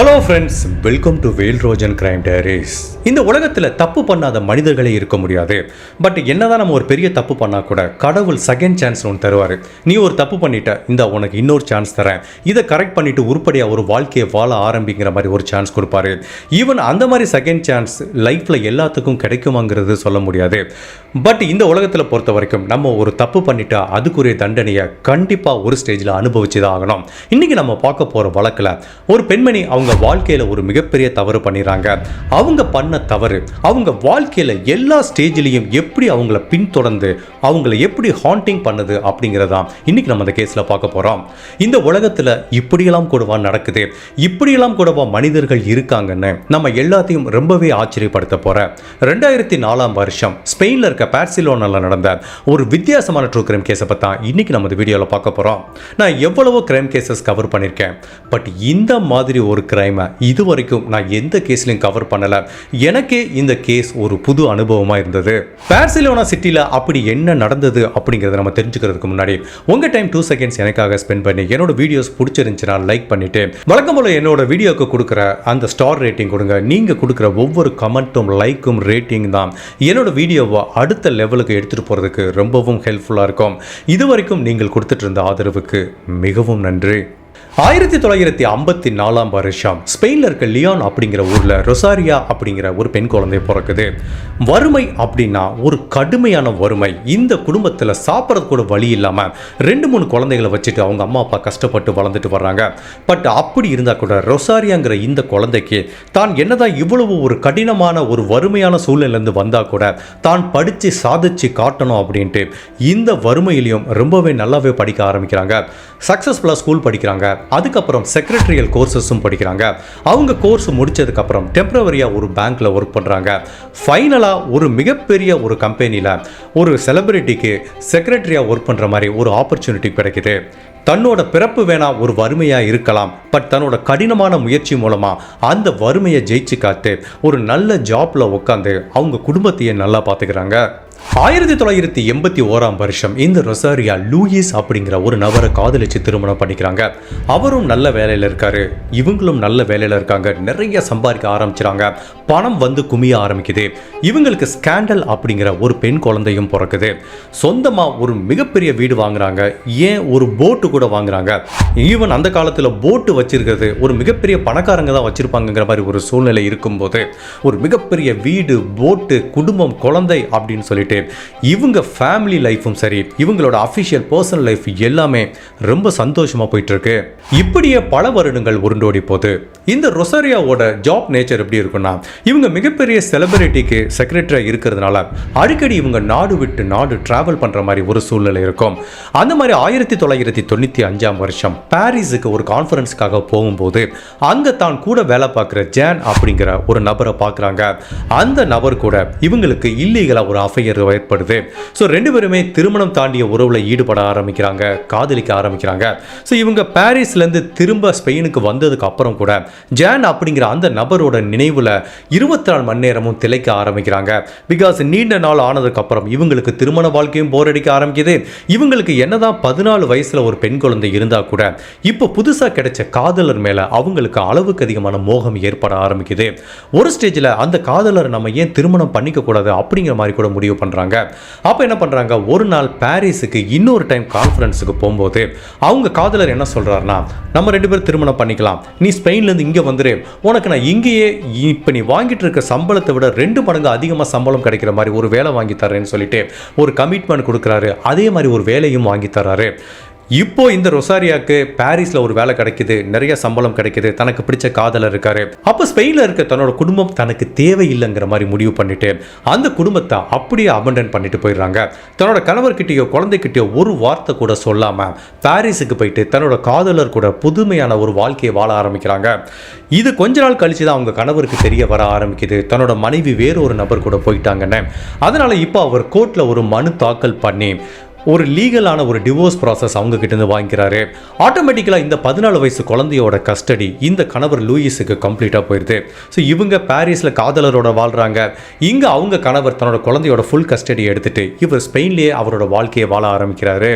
Hello friends welcome to Vel Rojan crime diaries இந்த உலகத்தில் தப்பு பண்ணாத மனிதர்களே இருக்க முடியாது. பட் என்னதான் நம்ம ஒரு பெரிய தப்பு பண்ணால் கூட கடவுள் செகண்ட் சான்ஸ் ஒன்று தருவார். நீ ஒரு தப்பு பண்ணிட்ட இந்த உனக்கு இன்னொரு சான்ஸ் தரேன். இதை கரெக்ட் பண்ணிட்டு உருப்படியாக ஒரு வாழ்க்கையை வாழ ஆரம்பிக்கிற மாதிரி ஒரு சான்ஸ் கொடுப்பாரு. ஈவன் அந்த மாதிரி செகண்ட் சான்ஸ் லைஃப்பில் எல்லாத்துக்கும் கிடைக்குமாங்கிறது சொல்ல முடியாது. பட் இந்த உலகத்தில் பொறுத்த வரைக்கும் நம்ம ஒரு தப்பு பண்ணிட்டா அதுக்குரிய தண்டனையை கண்டிப்பாக ஒரு ஸ்டேஜில் அனுபவிச்சு தான் ஆகணும். இன்றைக்கி நம்ம பார்க்க போகிற வழக்கில் ஒரு பெண்மணி அவங்க வாழ்க்கையில் ஒரு மிகப்பெரிய தவறு பண்ணிடுறாங்க அவங்க பண்ண தவறு அவங்க வாழ்க்கையில் எல்லா ஸ்டேஜ்லேயும் எப்படி அவங்கள பின்தொடர்ந்து அவங்கள எப்படி ஹாண்டிங் பண்ணுது அப்படிங்கிறதான் இன்னைக்கு நம்ம அந்த கேஸில் பார்க்க போகிறோம் இந்த உலகத்தில் இப்படியெல்லாம் கூடவா நடக்குது? இப்படியெல்லாம் கூடவா மனிதர்கள் இருக்காங்கன்னு நம்ம எல்லாத்தையும் ரொம்பவே ஆச்சரியப்படுத்த போகிறேன் ரெண்டாயிரத்தி நாலாம் வருஷம் ஸ்பெயினில் இருக்க பார்சிலோனால நடந்த ஒரு வித்தியாசமான ட்ரூ கிரைம் கேஸை பற்றி தான் இன்னைக்கு நம்ம இந்த வீடியோவில் பார்க்க போகிறோம் நான் எவ்வளவோ கிரைம் கேசஸ் கவர் பண்ணியிருக்கேன் பட் இந்த மாதிரி ஒரு கிரைம் இது வரைக்கும் நான் எந்த கேஸ்லையும் கவர் பண்ணலை. எனக்கே இந்த கேஸ் ஒரு புது அனுபவமாக இருந்தது. பார்சிலோனா சிட்டியில் அப்படி என்ன நடந்தது அப்படிங்கிறத நம்ம தெரிஞ்சுக்கிறதுக்கு முன்னாடி உங்கள் டைம் டூ செகண்ட்ஸ் எனக்காக ஸ்பெண்ட் பண்ணி என்னோட வீடியோஸ் பிடிச்சிருந்துச்சுன்னா லைக் பண்ணிட்டு வழக்கம் போல் என்னோட வீடியோக்கு கொடுக்குற அந்த ஸ்டார் ரேட்டிங் கொடுங்க. நீங்கள் கொடுக்குற ஒவ்வொரு கமெண்ட்டும் லைக்கும் ரேட்டிங் தான் என்னோட வீடியோவை அடுத்த லெவலுக்கு எடுத்துகிட்டு போகிறதுக்கு ரொம்பவும் ஹெல்ப்ஃபுல்லாக இருக்கும். இது வரைக்கும் நீங்கள் கொடுத்துட்டு இருந்த ஆதரவுக்கு மிகவும் நன்றி. ஆயிரத்தி தொள்ளாயிரத்தி ஐம்பத்தி நாலாம் வருஷம் ஸ்பெயினில் இருக்க லியான் அப்படிங்கிற ஊரில் ரொசாரியா அப்படிங்கிற ஒரு பெண் குழந்தை பிறக்குது. வறுமை அப்படின்னா ஒரு கடுமையான வறுமை. இந்த குடும்பத்தில் சாப்பிட்றது கூட வழி இல்லாமல் ரெண்டு மூணு குழந்தைகளை வச்சுட்டு அவங்க அம்மா அப்பா கஷ்டப்பட்டு வளர்ந்துட்டு வர்றாங்க. பட் அப்படி இருந்தால் கூட ரொசாரியாங்கிற இந்த குழந்தைக்கு தான் என்னதான் இவ்வளவு ஒரு கடினமான ஒரு வறுமையான சூழ்நிலையிலேருந்து வந்தால் கூட தான் படித்து சாதிச்சு காட்டணும் அப்படின்ட்டு இந்த வறுமையிலையும் ரொம்பவே நல்லாவே படிக்க ஆரம்பிக்கிறாங்க. சக்ஸஸ்ஃபுல்லாக ஸ்கூல் படிக்கிறாங்க. அதுக்கப்புறம் செக்ரட்டரியல் கோர்சஸும் படிக்கிறாங்க. அவங்க கோர்ஸ் முடிச்சதுக்கப்புறம் டெம்பரவரியாக ஒரு பேங்க்கில் ஒர்க் பண்ணுறாங்க ஃபைனலாக ஒரு மிகப்பெரிய ஒரு கம்பெனியில் ஒரு செலிபிரிட்டிக்கு செக்ரட்டரியாக ஒர்க் பண்ணுற மாதிரி ஒரு ஆப்பர்ச்சுனிட்டி கிடைக்குது. தன்னோட பிறப்பு வேணா ஒரு வறுமையாக இருக்கலாம். பட் தன்னோட கடினமான முயற்சி மூலமாக அந்த வறுமையை ஜெயிச்சு காத்து ஒரு நல்ல ஜாப்பில் உட்காந்து அவங்க குடும்பத்தையே நல்லா பார்த்துக்கிறாங்க ஆயிரத்தி தொள்ளாயிரத்தி எண்பத்தி ஓராம் வருஷம் இந்த ரொசாரியா லூயிஸ் அப்படிங்கிற ஒரு நபரை காதலிச்சு திருமணம் பண்ணிக்கிறாங்க. அவரும் நல்ல வேலையில் இருக்காரு. இவங்களும் நல்ல வேலையில் இருக்காங்க. நிறைய சம்பாதிக்க ஆரம்பிச்சிறாங்க. பணம் வந்து குமிய ஆரம்பிக்குது. இவங்களுக்கு ஸ்கேண்டல் அப்படிங்கிற ஒரு பெண் குழந்தையும் பிறக்குது. சொந்தமாக ஒரு மிகப்பெரிய வீடு வாங்குறாங்க. ஏன் ஒரு போட்டு கூட வாங்குறாங்க. ஈவன் அந்த காலத்தில் போட்டு வச்சிருக்கிறது ஒரு மிகப்பெரிய பணக்காரங்க தான் வச்சிருப்பாங்கங்கிற மாதிரி ஒரு சூழ்நிலை இருக்கும்போது ஒரு மிகப்பெரிய வீடு போட்டு குடும்பம் குழந்தை அப்படின்னு சொல்லிட்டு இவங்க ஃபேமிலி லைஃப்பும் சரி இவங்களோட அஃபிஷியல் பர்சனல் லைஃப் எல்லாமே ரொம்ப சந்தோஷமாக போயிட்டு இருக்கு இப்படியே பல வருடங்கள் உருண்டோடி போகுது. இந்த ரொசாரியாவோட ஜாப் நேச்சர் எப்படி இருக்குன்னா இவங்க மிகப்பெரிய செலிபிரிட்டிக்கு செக்ரட்டரியாக இருக்கிறதுனால அடிக்கடி இவங்க நாடு விட்டு நாடு டிராவல் பண்ணுற மாதிரி ஒரு சூழ்நிலை இருக்கும். அந்த மாதிரி ஆயிரத்தி தொள்ளாயிரத்தி தொண்ணூற்றி அஞ்சாம் வருஷம் பாரிஸுக்கு ஒரு கான்ஃபரன்ஸ்க்காக போகும்போது அங்கே தான் கூட வேலை பார்க்குற ஜேன் அப்படிங்கிற ஒரு நபரை பார்க்குறாங்க. அந்த நபர் கூட இவங்களுக்கு இல்லீகலாக ஒரு அஃபையர் ஏற்படுது ஸோ ரெண்டு பேருமே திருமணம் தாண்டிய உறவில் ஈடுபட ஆரம்பிக்கிறாங்க காதலிக்க ஆரம்பிக்கிறாங்க. ஸோ இவங்க பாரிஸ்லேருந்து திரும்ப ஸ்பெயினுக்கு வந்ததுக்கு அப்புறம் கூட ஜான் அப்படிங்கிற அந்த நபரோட நினைவில் இருபத்தி நாலு மணி நேரமும் திளைக்க ஆரம்பிக்கிறாங்க. பிகாஸ் நீண்ட நாள் ஆனதுக்கப்புறம் இவங்களுக்கு திருமண வாழ்க்கையும் போர் அடிக்க ஆரம்பிக்குது. இவங்களுக்கு என்னதான் பதினாலு வயசுல ஒரு பெண் குழந்தை இருந்தா கூட இப்போ புதுசாக கிடைச்ச காதலர் மேல அவங்களுக்கு அளவுக்கு அதிகமான மோகம் ஏற்பட ஆரம்பிக்குது. ஒரு ஸ்டேஜில் அந்த காதலர் நம்ம ஏன் திருமணம் பண்ணிக்க கூடாது அப்படிங்கிற மாதிரி கூட முடிவு பண்ண பண்ணுறாங்க அப்போ என்ன பண்றாங்க? ஒரு நாள் பாரிஸுக்கு இன்னொரு டைம் கான்ஃபரன்ஸுக்கு போகும்போது அவங்க காதலர் என்ன சொல்றாருன்னா நம்ம ரெண்டு பேரும் திருமணம் பண்ணிக்கலாம். நீ ஸ்பெயின்லேருந்து இங்கே வந்துரு. உனக்கு நான் இங்கேயே இப்போ நீ வாங்கிட்டு இருக்க சம்பளத்தை விட ரெண்டு மடங்கு அதிகமாக சம்பளம் கிடைக்கிற மாதிரி ஒரு வேலை வாங்கி தரேன்னு சொல்லிட்டு ஒரு கமிட்மெண்ட் கொடுக்குறாரு. அதே மாதிரி ஒரு வேலையும் வாங்கி தராரு இப்போ இந்த ரொசாரியாக்கு பாரிஸ்ல ஒரு வேலை கிடைக்குது நிறைய சம்பளம் கிடைக்குது தனக்கு பிடிச்ச காதலர் இருக்காரு. அப்ப ஸ்பெயின்ல இருக்க தன்னோட குடும்பம் தனக்கு தேவையில்லைங்கிற மாதிரி முடிவு பண்ணிட்டு அந்த குடும்பத்தை அப்படியே அபண்டன் பண்ணிட்டு போயிடுறாங்க. தன்னோட கணவர்கிட்டயோ குழந்தைகிட்டயோ ஒரு வார்த்தை கூட சொல்லாம பாரிஸுக்கு போயிட்டு தன்னோட காதலர் கூட புதுமையான ஒரு வாழ்க்கையை வாழ ஆரம்பிக்கிறாங்க. இது கொஞ்ச நாள் கழிச்சு தான் அவங்க கணவருக்கு தெரிய வர ஆரம்பிக்குது. தன்னோட மனைவி வேற ஒரு நபர் கூட போயிட்டாங்கன்னு. அதனால இப்போ அவர் கோர்ட்ல ஒரு மனு தாக்கல் பண்ணி ஒரு லீகலான ஒரு டிவோர்ஸ் ப்ராசஸ் அவங்க கிட்டேருந்து வாங்கிக்கிறாரு. ஆட்டோமேட்டிக்கலாக இந்த பதினாலு வயசு குழந்தையோட கஸ்டடி இந்த கணவர் லூயிஸுக்கு கம்ப்ளீட்டாக போயிடுது ஸோ இவங்க பாரிஸில் காதலரோட வாழ்கிறாங்க இங்கே அவங்க கணவர் தன்னோட குழந்தையோட ஃபுல் கஸ்டடி எடுத்துட்டு இவர் ஸ்பெயின்லேயே அவரோட வாழ்க்கையை வாழ ஆரம்பிக்கிறாரு.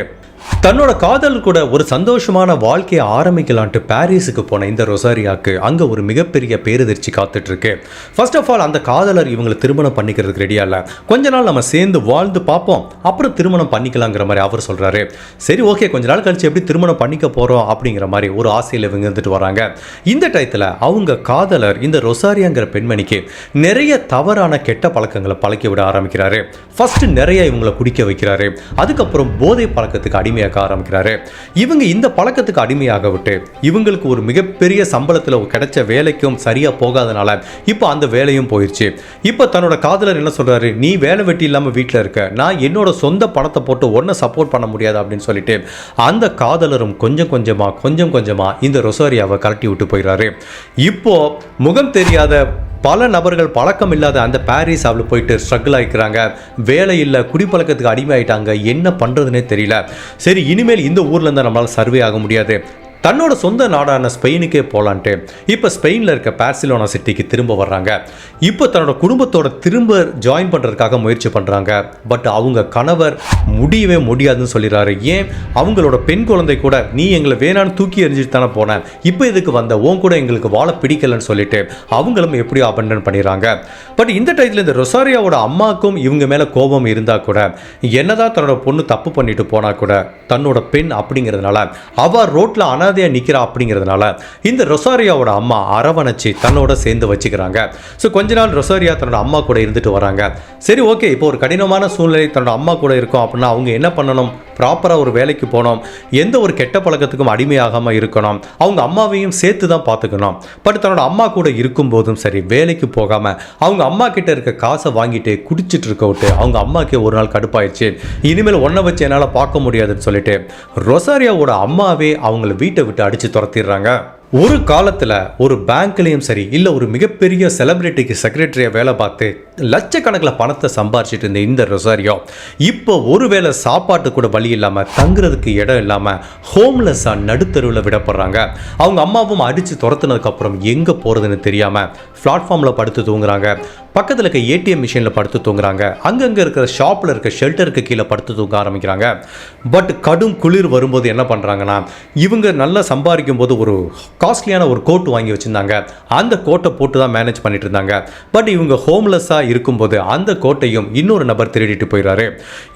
தன்னோட காதல் கூட ஒரு சந்தோஷமான வாழ்க்கையை ஆரம்பிக்கலான்ட்டு பாரிஸுக்கு போன இந்த ரொசாரியாவுக்கு அங்கே ஒரு மிகப்பெரிய பேரதிர்ச்சி காத்துட்ருக்கு. ஃபர்ஸ்ட் ஆஃப் ஆல் அந்த காதலர் இவங்களை திருமணம் பண்ணிக்கிறதுக்கு ரெடியாக இல்லை. கொஞ்ச நாள் நம்ம சேர்ந்து வாழ்ந்து பார்ப்போம். அப்புறம் திருமணம் பண்ணிக்கலாங்கிற மாதிரி அவர் சொல்றாரு. சரி ஓகே கொஞ்ச நாள் கழிச்சு எப்படி திருமணம் பண்ணிக்க போறோம் அப்படிங்கிற மாதிரி ஒரு ஆசையில் இவங்க இருந்துட்டு வராங்க. இந்த டயத்தில் அவங்க காதலர் இந்த ரொசாரியாங்கிற பெண்மணிக்கு நிறைய தவறான கெட்ட பழக்கங்களை பழக்கி விட ஆரம்பிக்கிறாரு. ஃபர்ஸ்ட் நிறைய இவங்களை குடிக்க வைக்கிறாரு. அதுக்கப்புறம் போதை பழக்கத்துக்கு அடிமையாக்க ஆரம்பிக்கிறாரு. இவங்க இந்த பழக்கத்துக்கு அடிமையாக விட்டு இவங்களுக்கு ஒரு மிகப்பெரிய சம்பளத்தில் கிடைச்ச வேலைக்கும் சரியா போகாதனால இப்போ அந்த வேலையும் போயிடுச்சு இப்போ தன்னோட காதலர் என்ன சொல்றாரு? நீ வேலை வெட்டி இல்லாமல் வீட்டில் இருக்க. நான் என்னோட சொந்த பணத்தை போட்டு ஒன்றை சப்போர்ட் பண்ண முடியாது அப்படின்னு சொல்லிட்டு அந்த காதலரும் கொஞ்சம் கொஞ்சமா கொஞ்சம் கொஞ்சமா இந்த ரொசாரியாவை கலட்டி விட்டு போயிடுறாரு. இப்போ முகம் தெரியாத பல நபர்கள் பழக்கம் இல்லாத அந்த பாரிஸ் அவள் போயிட்டு ஸ்ட்ரகிள் ஆகிக்கிறாங்க வேலை இல்லை குடிப்பழக்கத்துக்கு அடிமை ஆயிட்டாங்க என்ன பண்ணுறதுனே தெரியல. சரி இனிமேல் இந்த ஊரில் இருந்தால் நம்மளால் சர்வே ஆக முடியாது. தன்னோட சொந்த நாடான ஸ்பெயினுக்கே போகலான்ட்டு இப்போ ஸ்பெயினில் இருக்க பார்சிலோனா சிட்டிக்கு திரும்ப வர்றாங்க. இப்போ தன்னோட குடும்பத்தோட திரும்ப ஜாயின் பண்ணுறதுக்காக முயற்சி பண்ணுறாங்க பட் அவங்க கணவர் முடியவே முடியாதுன்னு சொல்லிடுறாரு. ஏன்? அவங்களோட பெண் குழந்தை கூட நீ எங்களை வேணான்னு தூக்கி எறிஞ்சிட்டு தானே போனேன் இப்போ இதுக்கு வந்த? உன் கூட எங்களுக்கு வாழ பிடிக்கலன்னு சொல்லிட்டு அவங்களும் எப்படியோ அபண்டன் பண்ணிடுறாங்க. பட் இந்த டயத்தில் இந்த ரொசாரியாவோட அம்மாவுக்கும் இவங்க மேலே கோபம் இருந்தால் கூட என்னதான் தன்னோட பொண்ணு தப்பு பண்ணிட்டு போனால் கூட தன்னோட பெண் அப்படிங்கிறதுனால அவ ரோட்ல அனாதையா நிற்கிறா அப்படிங்கிறதுனால இந்த ரொசாரியாவோட அம்மா அரவணைச்சு தன்னோட சேர்ந்து வச்சுக்கிறாங்க. ஸோ கொஞ்ச நாள் ரொசாரியா தன்னோட அம்மா கூட இருந்துட்டு வராங்க. சரி ஓகே இப்போ ஒரு கடினமான சூழ்நிலை தன்னோட அம்மா கூட இருக்கும் அப்படின்னா அவங்க என்ன பண்ணணும்? ப்ராப்பராக ஒரு வேலைக்கு போகணும் எந்த ஒரு கெட்ட பழக்கத்துக்கும் அடிமையாகாமல் இருக்கணும். அவங்க அம்மாவையும் சேர்த்து தான் பார்த்துக்கணும். பட் தன்னோட அம்மா கூட இருக்கும் போதும் சரி வேலைக்கு போகாமல் அவங்க அம்மா கிட்ட இருக்க காசை வாங்கிட்டு குடிச்சிட்டு இருக்க விட்டு அவங்க அம்மாக்கே ஒரு நாள் கடுப்பாயிடுச்சு இனிமேல் ஒன்றை வச்சு என்னால் பார்க்க முடியாதுன்னு சொல்லிட்டு ரொசாரியாவோட அம்மாவே அவங்கள வீட்டை விட்டு அடித்து துரத்திடுறாங்க. ஒரு காலத்தில் ஒரு பேங்க்லேயும் சரி இல்லை ஒரு மிகப்பெரிய செலிப்ரிட்டிக்கு செக்ரட்டரியாக வேலை பார்த்து லட்சக்கணக்கில் பணத்தை சம்பாரிச்சிட்டு இருந்த இந்த ரொசாரியோ இப்போ ஒருவேளை சாப்பாட்டு கூட வழி இல்லாமல் தங்குறதுக்கு இடம் இல்லாமல் ஹோம்லெஸ்ஸாக நடுத்தருவில் விடப்படுறாங்க. அவங்க அம்மாவும் அடித்து துரத்துனதுக்கப்புறம் எங்கே போகிறதுன்னு தெரியாமல் பிளாட்ஃபார்மில் படுத்து தூங்குறாங்க. பக்கத்தில் இருக்க ஏடிஎம் மிஷினில் படுத்து தூங்குறாங்க. அங்கங்கே இருக்கிற ஷாப்பில் இருக்க ஷெல்டருக்கு கீழே படுத்து தூங்க ஆரம்பிக்கிறாங்க. பட் கடும் குளிர் வரும்போது என்ன பண்ணுறாங்கன்னா இவங்க நல்லா சம்பாதிக்கும் போது ஒரு காஸ்ட்லியான ஒரு கோட் வாங்கி வச்சுருந்தாங்க. அந்த கோட்டை போட்டு தான் மேனேஜ் பண்ணிட்டு இருந்தாங்க. பட் இவங்க ஹோம்லெஸ்ஸாக இருக்கும்போது அந்த கோட்டையும் இன்னொரு நபர் திருடிட்டு போயிடுறாரு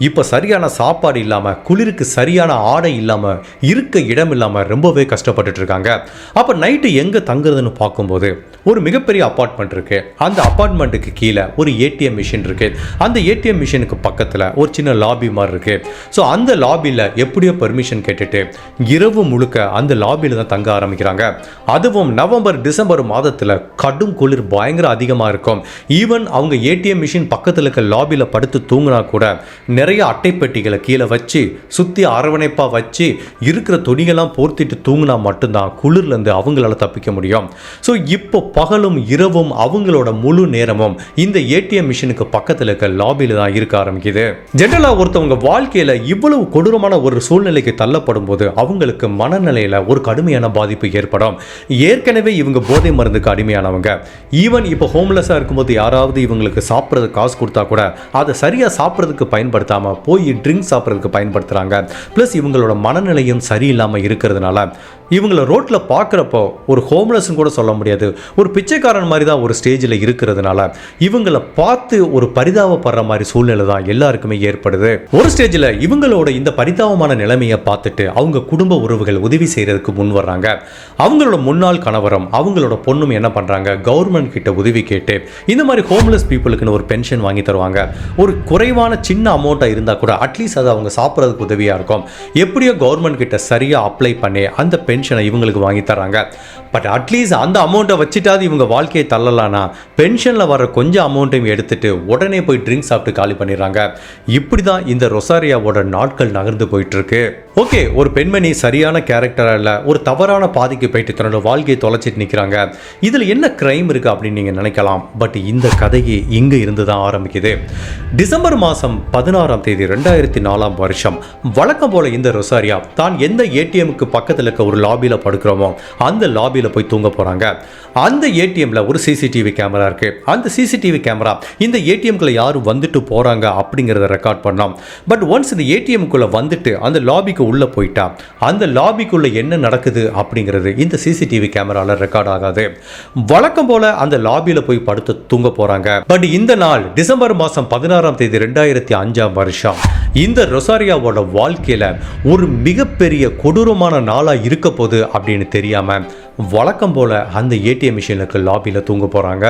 இப்போ சரியான சாப்பாடு இல்லாமல் குளிருக்கு சரியான ஆடை இல்லாமல் இருக்க இடம் இல்லாமல் ரொம்பவே கஷ்டப்பட்டுட்டு இருக்காங்க. அப்போ நைட்டு எங்கே தங்குறதுன்னு பார்க்கும்போது ஒரு மிகப்பெரிய அப்பார்ட்மெண்ட் இருக்கு. அந்த அப்பார்ட்மெண்ட்டுக்கு கீழே ஒரு ஏடிஎம் மிஷின் இருக்கு. அந்த ஏடிஎம் மிஷினுக்கு பக்கத்தில் ஒரு சின்ன லாபி மாதிரி இருக்கு. ஸோ அந்த லாபியில் எப்படியோ பெர்மிஷன் கேட்டுட்டு இரவு முழுக்க அந்த லாபியில் தான் தங்க ஆரம்பிக்கிறாங்க. அதுவும் நவம்பர் டிசம்பர் மாதத்தில் கடும் குளிர் பயங்கர அதிகமாக இருக்கும். ஈவன் அவங்க ஏடிஎம் மிஷின் பக்கத்தில் இருக்க லாபியில் படுத்து தூங்கினா கூட நிறைய அட்டைப்பெட்டிகளை கீழே வச்சு சுற்றி அரவணைப்பாக வச்சு இருக்கிற துணிகள்லாம் போர்த்திட்டு தூங்கினா மட்டும்தான் குளிர்லேருந்து அவங்களால தப்பிக்க முடியும். ஸோ இப்போ பகலும் இரவும் அவங்களோட முழு நேரமும் இந்த ஏடிஎம் மிஷினுக்கு பக்கத்தில் இருக்க லாபியில் தான் இருக்க ஆரம்பிக்குது. ஜென்ரலாக ஒருத்தவங்க வாழ்க்கையில் இவ்வளவு கொடூரமான ஒரு சூழ்நிலைக்கு தள்ளப்படும் போது அவங்களுக்கு மனநிலையில் ஒரு கடுமையான பாதிப்பு ஏற்படும். ஏற்கனவே இவங்க போதை மருந்துக்கு அடிமையானவங்க. ஈவன் இப்போ ஹோம்லெஸ்ஸாக இருக்கும்போது யாராவது இவங்களுக்கு சாப்பிட்றது காசு கொடுத்தா கூட அதை சரியாக சாப்பிட்றதுக்கு பயன்படுத்தாமல் போய் ட்ரிங்க் சாப்பிட்றதுக்கு பயன்படுத்துகிறாங்க ப்ளஸ் இவங்களோட மனநிலையும் சரியில்லாமல் இருக்கிறதுனால இவங்கள ரோட்டில் பார்க்குறப்போ ஒரு ஹோம்லெஸ்ன்னு கூட சொல்ல முடியாது. ஒரு பிச்சைக்காரன் மாதிரி தான் ஒரு ஸ்டேஜில் இருக்கிறதுனால இவங்களை பார்த்து ஒரு பரிதாபப்படுற மாதிரி சூழ்நிலை தான் எல்லாருக்குமே ஏற்படுது. ஒரு ஸ்டேஜில் இவங்களோட இந்த பரிதாபமான நிலைமையை பார்த்துட்டு அவங்க குடும்ப உறவுகள் உதவி செய்கிறதுக்கு முன் வர்றாங்க. அவங்களோட முன்னாள் கணவரும் அவங்களோட பொண்ணும் என்ன பண்ணுறாங்க கவர்மெண்ட் கிட்ட உதவி கேட்டு இந்த மாதிரி ஹோம்லெஸ் பீப்புளுக்குன்னு ஒரு பென்ஷன் வாங்கி தருவாங்க. ஒரு குறைவான சின்ன அமௌண்ட்டாக இருந்தால் கூட அட்லீஸ்ட் அது அவங்க சாப்பிட்றதுக்கு உதவியாக இருக்கும். எப்படியோ கவர்மெண்ட் கிட்ட சரியாக அப்ளை பண்ணி அந்த பென்ஷனை இவங்களுக்கு வாங்கி தராங்க பட் அட்லீஸ்ட் அந்த அமௌண்ட்டை வச்சுட்டாவது இவங்க வாழ்க்கையை தள்ளலானா பென்ஷனில் வர கொஞ்சம் அமௌண்ட்டையும் எடுத்துட்டு உடனே போய் ட்ரிங்க் சாப்பிட்டு காலி பண்ணிடுறாங்க. இப்படி தான் இந்த ரொசாரியாவோட நாட்கள் நகர்ந்து போயிட்டு இருக்கு ஓகே ஒரு பெண்மணி சரியான கேரக்டராக இல்லை ஒரு தவறான பாதிக்கு போயிட்டு தன்னோட வாழ்க்கையை தொலைச்சிட்டு நிற்கிறாங்க இதில் என்ன க்ரைம் இருக்குது அப்படின்னு நீங்கள் நினைக்கலாம். பட் இந்த கதையை இங்கே இருந்து தான் ஆரம்பிக்குது. டிசம்பர் மாதம் பதினாறாம் தேதி ரெண்டாயிரத்தி நாலாம் வருஷம். வழக்கம் போல இந்த ரொசாரியா தான் எந்த ஏடிஎம்க்கு பக்கத்தில் இருக்க ஒரு லாபியில் படுக்கிறோமோ அந்த லாபியில் போய் தூங்க போகிறாங்க அந்த ஏடிஎம்மில் ஏடிஎம்ல ஒரு சிசிடிவி கேமரா இருக்கு. அந்த சிசிடிவி கேமரா இந்த ஏடிஎம்குள்ள யாரும் வந்துட்டு போகிறாங்க அப்படிங்கிறத ரெக்கார்ட் பண்ணோம். பட் ஒன்ஸ் இந்த ஏடிஎம்குள்ளே வந்துட்டு அந்த லாபிக்கு உள்ளே போயிட்டா அந்த லாபிக்குள்ளே என்ன நடக்குது அப்படிங்கிறது இந்த சிசிடிவி கேமராவில் ரெக்கார்ட் ஆகாது. வழக்கம் போல அந்த லாபியில் போய் படுத்து தூங்க போகிறாங்க பட் இந்த நாள் டிசம்பர் மாதம் பதினாறாம் தேதி ரெண்டாயிரத்தி அஞ்சாம் வருஷம். இந்த ரொசாரியாவோட வாழ்க்கையில் ஒரு மிகப்பெரிய கொடூரமான நாளாக இருக்க போகுது அப்படின்னு தெரியாமல் வழக்கம் போல் அந்த ஏடிஎம் மிஷினுக்கு லாபியில் தூங்க போகிறாங்க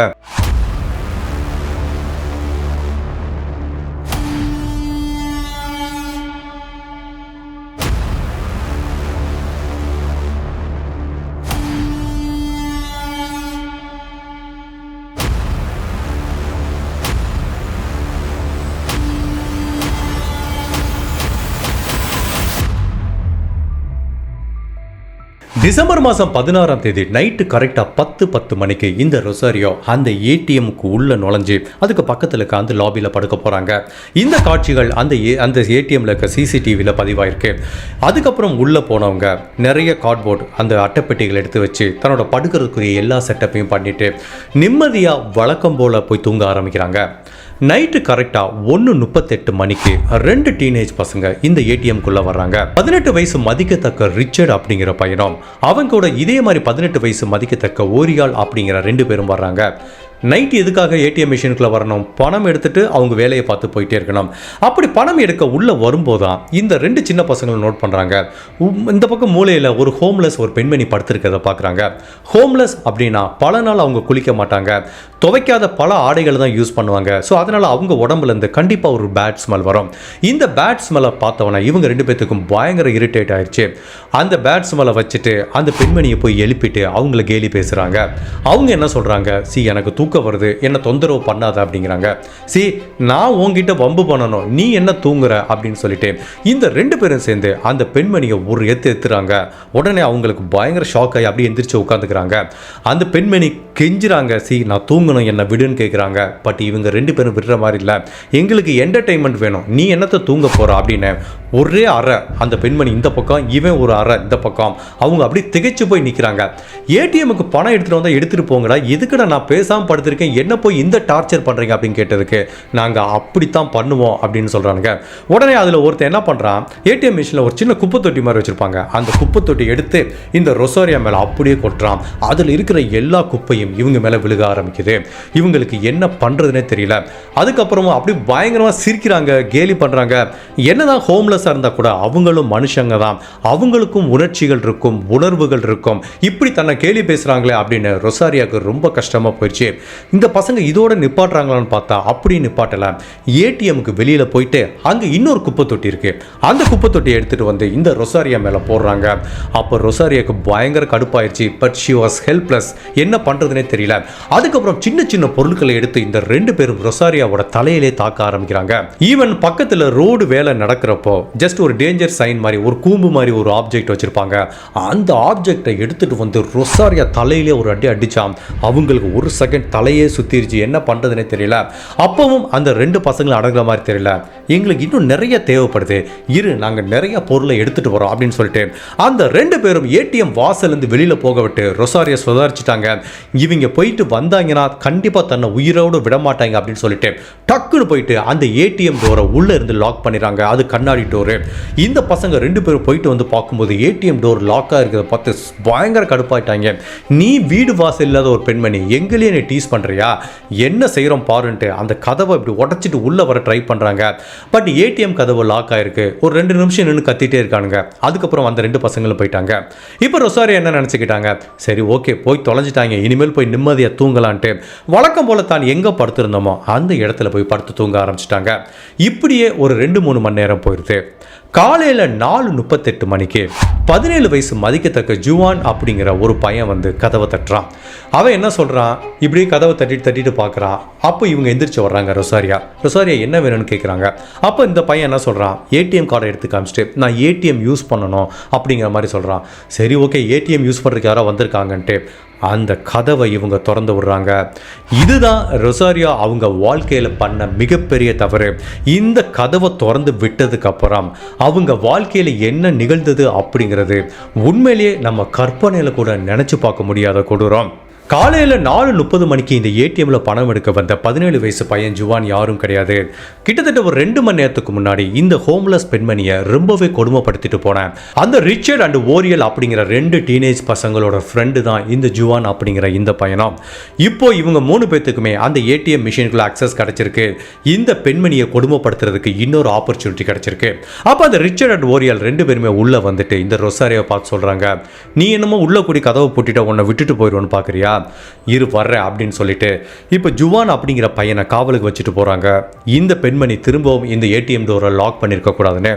டிசம்பர் மாதம் பதினாறாம் தேதி நைட்டு கரெக்டாக பத்து பத்து மணிக்கு இந்த ரொசாரியோ அந்த ஏடிஎம்க்கு உள்ளே நுழைஞ்சு அதுக்கு பக்கத்தில் இருக்க அந்த லாபியில் படுக்க போகிறாங்க இந்த காட்சிகள் அந்த ஏ அந்த ஏடிஎம்மில் இருக்க சிசிடிவியில் பதிவாயிருக்கு. அதுக்கப்புறம் உள்ளே போனவங்க நிறைய கார்ட்போர்ட் அந்த அட்டைப்பெட்டிகள் எடுத்து வச்சு தன்னோட படுக்கிறதுக்குரிய எல்லா செட்டப்பையும் பண்ணிட்டு நிம்மதியாக வழக்கம் போல் போய் தூங்க ஆரம்பிக்கிறாங்க. நைட்டு கரெக்டாக ஒன்று முப்பத்தெட்டு மணிக்கு ரெண்டு டீனேஜ் பசங்க இந்த ஏடிஎம்குள்ளே வர்றாங்க. பதினெட்டு வயசு மதிக்கத்தக்க ரிச்சர்ட் அப்படிங்கிற பையனும் அவங்க கூட இதே மாதிரி பதினெட்டு வயசு மதிக்கத்தக்க ஓரியால் அப்படிங்கிற ரெண்டு பேரும் வர்றாங்க. நைட் எதுக்காக ஏடிஎம் மிஷினுக்குள்ளே வரணும்? பணம் எடுத்துகிட்டு அவங்க வேலையை பார்த்து போயிட்டே இருக்கணும். அப்படி பணம் எடுக்க உள்ளே வரும்போது தான் இந்த ரெண்டு சின்ன பசங்களை நோட் பண்ணுறாங்க இந்த பக்கம் மூலையில் ஒரு ஹோம்லெஸ் ஒரு பெண்மணி படுத்திருக்கிறத பார்க்குறாங்க. ஹோம்லெஸ் அப்படின்னா பல நாள் அவங்க குளிக்க மாட்டாங்க. துவைக்காத பல ஆடைகளை தான் யூஸ் பண்ணுவாங்க. ஸோ அதனால் அவங்க உடம்புலேருந்து கண்டிப்பாக ஒரு பேட் ஸ்மெல் வரும். இந்த பேட் ஸ்மெல்லை பார்த்தவொன்னே இவங்க ரெண்டு பேர்த்துக்கும் பயங்கர இரிட்டேட் ஆயிடுச்சு அந்த பேட் ஸ்மெல்லை வச்சுட்டு அந்த பெண்மணியை போய் எழுப்பிட்டு அவங்கள கேலி பேசுகிறாங்க அவங்க என்ன சொல்கிறாங்க சி எனக்கு தூக்கம் தூக்கம் வருது என்ன தொந்தரவு பண்ணாத அப்படிங்கிறாங்க. சி நான் உங்ககிட்ட வம்பு பண்ணணும் நீ என்ன தூங்குற அப்படின்னு சொல்லிட்டு இந்த ரெண்டு பேரும் சேர்ந்து அந்த பெண்மணியை ஒரு எத்து எத்துறாங்க. உடனே அவங்களுக்கு பயங்கர ஷாக் ஆகி அப்படியே எந்திரிச்சு உட்காந்துக்கிறாங்க. அந்த பெண்மணி கெஞ்சுறாங்க சி நான் தூங்கணும் என்ன விடுன்னு கேட்குறாங்க பட் இவங்க ரெண்டு பேரும் விடுற மாதிரி இல்லை. எங்களுக்கு என்டர்டைன்மெண்ட் வேணும். நீ என்னத்தை தூங்க போகிற அப்படின்னு ஒரே அறை. அந்த பெண்மணி இந்த பக்கம் இவன் ஒரு அறை இந்த பக்கம். அவங்க அப்படி திகைச்சு போய் நிற்கிறாங்க ஏடிஎம்முக்கு பணம் எடுத்துகிட்டு வந்தால் எடுத்துகிட்டு போங்கடா. எதுக்குடா நான் பேசாமல் படுத்திருக்கேன்? என்ன போய் இந்த டார்ச்சர் பண்ணுறீங்க அப்படின்னு கேட்டதுக்கு நாங்கள் அப்படித்தான் பண்ணுவோம் அப்படின்னு சொல்கிறானுங்க உடனே அதில் ஒருத்தர் என்ன பண்ணுறான் ஏடிஎம் மிஷினில் ஒரு சின்ன குப்பை தொட்டி மாதிரி வச்சுருப்பாங்க. அந்த குப்பை தொட்டி எடுத்து இந்த ரொசோரியா மேலே அப்படியே கொட்டுறான். அதில் இருக்கிற எல்லா குப்பையும் இவங்க மேலே விழுக ஆரம்பிக்குது. இவங்களுக்கு என்ன பண்ணுறதுனே தெரியல. அதுக்கப்புறமா அப்படி பயங்கரமாக சிரிக்கிறாங்க கேலி பண்ணுறாங்க என்னதான் ஹோம்ல ஹோம்லெஸ்ஸாக இருந்தால் கூட அவங்களும் மனுஷங்க தான். அவங்களுக்கும் உணர்ச்சிகள் இருக்கும் உணர்வுகள் இருக்கும். இப்படி தன்னை கேலி பேசுகிறாங்களே அப்படின்னு ரொசாரியாவுக்கு ரொம்ப கஷ்டமாக போயிடுச்சு இந்த பசங்க இதோட நிப்பாட்டுறாங்களான்னு பார்த்தா அப்படி நிப்பாட்டலை. ஏடிஎம்க்கு வெளியில் போயிட்டு அங்கே இன்னொரு குப்பை தொட்டி இருக்குது அந்த குப்பை தொட்டியை எடுத்துகிட்டு வந்து இந்த ரொசாரியா மேலே போடுறாங்க. அப்போ ரொசாரியாவுக்கு பயங்கர கடுப்பாயிருச்சு. பட் ஷி வாஸ் ஹெல்ப்லெஸ் என்ன பண்ணுறதுனே தெரியல. அதுக்கப்புறம் சின்ன சின்ன பொருட்களை எடுத்து இந்த ரெண்டு பேரும் ரொசாரியாவோட தலையிலே தாக்க ஆரம்பிக்கிறாங்க. ஈவன் பக்கத்தில் ரோடு வேலை நடக்கிறப்போ ஜஸ்ட் ஒரு டேஞ்சர் சைன் மாதிரி ஒரு கூம்பு மாதிரி ஒரு ஆப்ஜெக்ட் வச்சுருப்பாங்க. அந்த ஆப்ஜெக்டை எடுத்துகிட்டு வந்து ரொசாரியா தலையிலே ஒரு அடி அடித்தான் அவங்களுக்கு ஒரு செகண்ட் தலையே சுற்றிருச்சு என்ன பண்ணுறதுனே தெரியல. அப்பவும் அந்த ரெண்டு பசங்களும் அடங்குற மாதிரி தெரியல. எங்களுக்கு இன்னும் நிறைய தேவைப்படுது. இரு நாங்கள் நிறைய பொருளை எடுத்துகிட்டு வரோம் அப்படின்னு சொல்லிட்டு அந்த ரெண்டு பேரும் ஏடிஎம் வாசல்லேருந்து வெளியில் போக விட்டு ரொசாரியா சுதாரிச்சிட்டாங்க. இவங்க போயிட்டு வந்தாங்கன்னா கண்டிப்பாக தன்னை உயிரோடு விட மாட்டாங்க அப்படின்னு சொல்லிட்டு டக்குன்னு போயிட்டு அந்த ஏடிஎம் டோரை உள்ளே இருந்து லாக் பண்ணிடுறாங்க. அது கண்ணாடி டோரு இந்த பசங்க ரெண்டு பேரும் போயிட்டு வந்து பார்க்கும்போது ஏடிஎம் டோர் லாக்காக இருக்கிறத பார்த்து பயங்கர கடுப்பாயிட்டாங்க. நீ வீடு வாசல் இல்லாத ஒரு பெண்மணி எங்களையே நீ டீஸ் பண்ணுறியா என்ன செய்கிறோம் பாருன்ட்டு அந்த கதவை இப்படி உடச்சிட்டு உள்ளே வர ட்ரை பண்ணுறாங்க பட் ஏடிஎம் கதவு லாக் ஆயிருக்கு. ஒரு ரெண்டு நிமிஷம் நின்று கத்திட்டே இருக்கானுங்க. அதுக்கப்புறம் அந்த ரெண்டு பசங்களும் போயிட்டாங்க. இப்போ ரொசாரி என்ன நினச்சிக்கிட்டாங்க? சரி ஓகே போய் தொலைஞ்சிட்டாங்க. இனிமேல் போய் நிம்மதியாக தூங்கலான்ட்டு. வழக்கம் போல தான் எங்கே படுத்திருந்தோமோ அந்த இடத்துல போய் படுத்து தூங்க ஆரம்பிச்சிட்டாங்க. இப்படியே ஒரு ரெண்டு மூணு மணி நேரம் போயிடுது காலையில் நாலு முப்பத்தெட்டு மணிக்கு பதினேழு வயசு மதிக்கத்தக்க ஜுவான் அப்படிங்கிற ஒரு பையன் வந்து கதவை தட்டுறான். அவன் என்ன சொல்கிறான் இப்படி கதவை தட்டிட்டு தட்டிட்டு பார்க்குறான் அப்போ இவங்க எந்திரிச்சு வர்றாங்க ரொசாரியா. ரொசாரியா என்ன வேணும்னு கேட்குறாங்க அப்போ இந்த பையன் என்ன சொல்கிறான் ஏடிஎம் கார்டை எடுத்து காமிச்சிட்டு நான் ஏடிஎம் யூஸ் பண்ணணும் அப்படிங்கிற மாதிரி சொல்கிறான் சரி ஓகே ஏடிஎம் யூஸ் பண்ணுறதுக்கு யாரோ வந்திருக்காங்கன்ட்டு. அந்த கதவை இவங்க திறந்து விடுறாங்க. இதுதான் ரொசாரியா அவங்க வாழ்க்கையில் பண்ண மிகப்பெரிய தவறு. இந்த கதவை திறந்து விட்டதுக்கப்புறம் அவங்க வாழ்க்கையில் என்ன நிகழ்ந்தது அப்படிங்கிறது உண்மையிலேயே நம்ம கற்பனையில் கூட நினச்சி பார்க்க முடியாத கொடூரம். காலையில் நாலு முப்பது மணிக்கு இந்த ஏடிஎம்ல பணம் எடுக்க வந்த பதினேழு வயசு பையன் ஜுவான் யாரும் கிடையாது. கிட்டத்தட்ட ஒரு ரெண்டு மணி நேரத்துக்கு முன்னாடி இந்த ஹோம்லெஸ் பெண்மணியை ரொம்பவே கொடுமைப்படுத்திட்டு போனேன். அந்த ரிச்சர்ட் அண்ட் ஓரியல் அப்படிங்கிற ரெண்டு டீனேஜ் பசங்களோட ஃப்ரெண்டு தான் இந்த ஜுவான் அப்படிங்கிற இந்த பையனும். இப்போ இவங்க மூணு பேத்துக்குமே அந்த ஏடிஎம் மிஷினுக்குள்ள அக்சஸ் கிடைச்சிருக்கு. இந்த பெண்மணியை கொடுமைப்படுத்துறதுக்கு இன்னொரு ஆப்பர்ச்சுனிட்டி கிடைச்சிருக்கு. அப்போ அந்த ரிச்சர்ட் அண்ட் ஓரியல் ரெண்டு பேருமே உள்ளே வந்துட்டு இந்த ரொசாரியை பார்த்து சொல்கிறாங்க நீ என்னமோ உள்ள கூடி கதவை போட்டுட்டு உன்னை விட்டுட்டு போயிடுவோன்னு பார்க்குறியா இரு வர்றேன் அப்படின்னு சொல்லிட்டு இப்போ ஜுவான் அப்படிங்கிற பையனை காவலுக்கு வச்சுட்டு போறாங்க. இந்த பெண்மணி திரும்பவும் இந்த ஏடிஎம் டோரை லாக் பண்ணியிருக்க கூடாதுன்னு.